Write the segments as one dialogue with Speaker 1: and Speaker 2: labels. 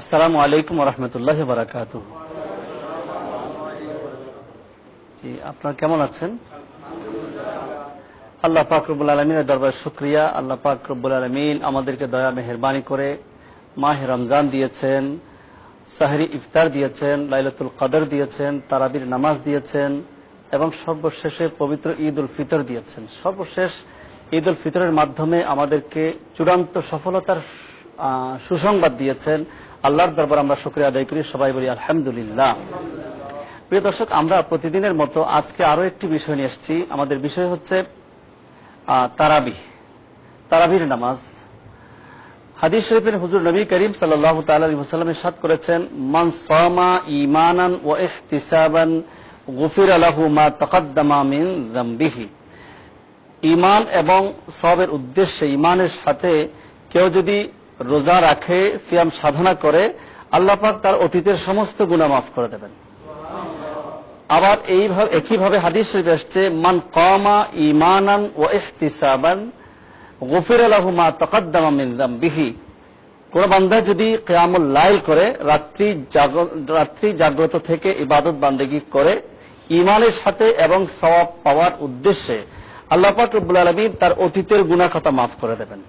Speaker 1: আসসালামু আলাইকুম রহমতুল্লাহ বারাকাত আপনার কেমন আছেন? আল্লাহ পাক রব্বুল আলমিনের দরবার শুক্রিয়া। আল্লাহ পাক রব্বুল আলমিন আমাদেরকে দয়া, মেহরবানি করে মাহে রমজান দিয়েছেন, সাহরি ইফতার দিয়েছেন, লাইলাতুল কদর দিয়েছেন, তারাবির নামাজ দিয়েছেন এবং সর্বশেষে পবিত্র ঈদ উল ফিতর দিয়েছেন। সর্বশেষ ঈদ উল ফিতরের মাধ্যমে আমাদেরকে চূড়ান্ত সফলতার সুসংবাদ দিয়েছেন। আল্লাহর দরবার আমরা শুক্রিয়া আদায় করি, সবাই বলি আলহামদুলিল্লাহ। প্রিয় দর্শক, আমরা প্রতিদিনের মতো আজকে আরও একটি বিষয় নিয়ে এসেছি। আমাদের বিষয় হচ্ছে তারাবি। তারাবির নামাজ। হাদিস শরীফের হুজুর নবী করিম সাল্লাহ সাদ করেছেন, মান সামা ইমানান ও গুফির আলাহু মা তকদ্দামা মিন ইমান এবং সবের উদ্দেশ্যে ইমানের সাথে কেউ যদি রোজা রাখে, সিয়াম সাধনা করে, আল্লাহ পাক তার অতীতের সমস্ত গুণা মাফ করে দেবেন। আবার এইভাবে, একইভাবে হাদিস শরীফ আসছে, মান কমা ইমানান ও ইহতিসাবান, গফির আলাহু মা তকদ্দামা মিন যামবিহি কোন বান্দা যদি কেয়ামুল লাইল করে, রাত্রি রাত্রি জাগ্রত থেকে ইবাদত বান্দেগি করে ইমানের সাথে এবং সওয়াব পাওয়ার উদ্দেশ্যে আল্লাহ পাক রব্বুল আলমী তার অতীতের গুণা খাতা মাফ করে দেবেন।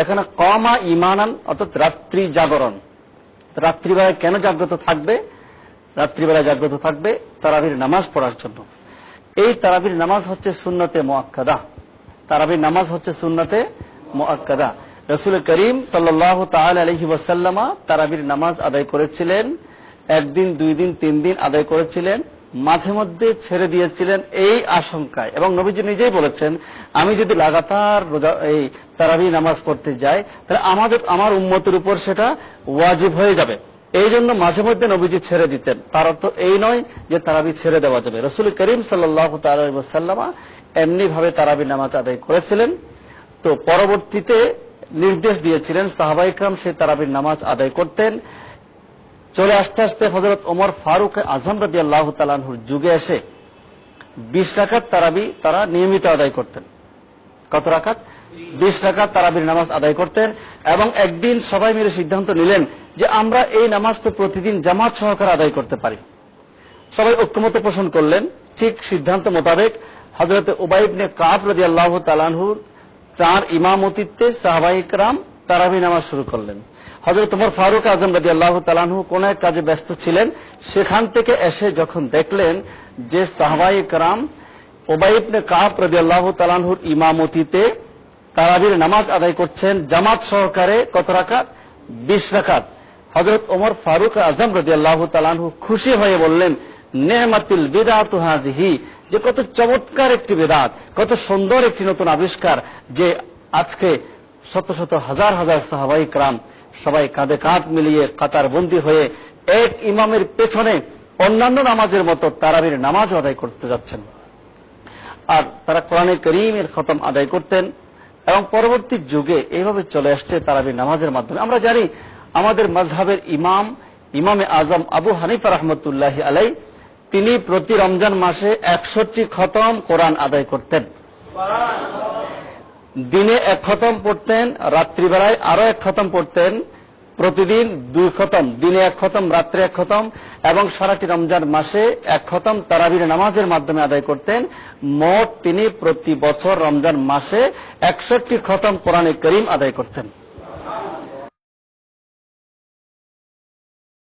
Speaker 1: এখানে কমা ইমানান, অর্থাৎ রাত্রি জাগরণ। রাত্রিবেলায় কেন জাগ্রত থাকবে? রাত্রিবেলায় জাগ্রত থাকবে তারাবির নামাজ পড়ার জন্য। এই তারাবির নামাজ হচ্ছে সুন্নতে মোয়াক্কাদা তারাবির নামাজ হচ্ছে সুন্নতে মোয়াক্কাদা রসুল করিম সাল্লাহ আলহি ওয়াসাল্লামা তারাবির নামাজ আদায় করেছিলেন। একদিন, দুই দিন, তিন দিন আদায় করেছিলেন। মাঝে মধ্যে ছেড়ে দিয়েছিলেন এই আশঙ্কায়। এবং নবীজি নিজেই বলেছেন, আমি যদি লাগাতার এই তারাবি নামাজ পড়তে যাই, তাহলে আমাদের, আমার উম্মতের উপর সেটা ওয়াজিব হয়ে যাবে। এই জন্য মাঝে মধ্যে নবীজি ছেড়ে দিতেন। তার অর্থ এই নয় যে তারাবি ছেড়ে দেওয়া যাবে। রসুল করিম সাল্লাহ তাল্লামা এমনি ভাবে তারাবি নামাজ আদায় করেছিলেন। তো পরবর্তীতে নির্দেশ দিয়েছিলেন সাহাবাইকরাম সেই তারাবির নামাজ আদায় করতেন। চলে আসতে আসতে হজরত ওমর ফারুক আজম রাজি আল্লাহ তালাহুর যুগে এসে বিশ রাকাত তারাবি তারা নিয়মিত আদায় করতেন। কত রাখাত বিশ রাকাত তারাবির নামাজ আদায় করতেন এবং একদিন সবাই মিলে সিদ্ধান্ত নিলেন যে আমরা এই নামাজ তো প্রতিদিন জামাত সহকারে আদায় করতে পারি। সবাই ঐক্যমত পোষণ করলেন। ঠিক সিদ্ধান্ত মোতাবেক হজরত উবাইবনে কাব রাজি আল্লাহ তালানহুর তার ইমামতিত্বে সাহবাইকরাম তারাবি নামাজ শুরু করলেন। হজরত উমর ফারুক আজম রাজি আল্লাহ তালানহু কোন এক কাজে ব্যস্ত ছিলেন। সেখান থেকে এসে যখন দেখলেন যে সাহবাইকরাম ওবাইবনে কাব রাজি আল্লাহ তালানহুর ইমামতিতে তারাবির নামাজ আদায় করছেন, জামাত সহকারে কত রাকাত? বিশ রাকাত। হজরত ওমর ফারুক আজম রাজি আল্লাহ তালানহু খুশি হয়ে বললেন, নেহমাতিল বিদাত হাজিহি যে কত চমৎকার একটি বেদাত, কত সুন্দর একটি নতুন আবিষ্কার যে আজকে শত শত হাজার হাজার সাহাবাই ক্রাম সবাই কাঁধে কাঁধ মিলিয়ে কাতার বন্দী হয়ে এক ইমামের পেছনে অন্যান্য নামাজের মতো তারাবির নামাজ আদায় করতে যাচ্ছেন। আর তারা কোরআনে করিমের খতম আদায় করতেন এবং পরবর্তী যুগে এইভাবে চলে আসছে তারাবি নামাজের মাধ্যমে। আমরা জানি আমাদের মজহাবের ইমাম, ইমামে আজম আবু হানিফা রহমতুল্লাহ আলাই তিনি প্রতি রমজান মাসে একষট্টি খতম কোরআন আদায় করতেন। দিনে এক খতম পড়তেন, রাত্রিবেলায় আরও এক খতম পড়তেন, প্রতিদিন দুই খতম, দিনে এক খতম, রাত্রে এক খতম, এবং সারাটি রমজান মাসে এক খতম তারাবির নামাজের মাধ্যমে আদায় করতেন। মোট তিনি প্রতি বছর রমজান মাসে একষট্টি খতম কোরআনে করিম আদায় করতেন।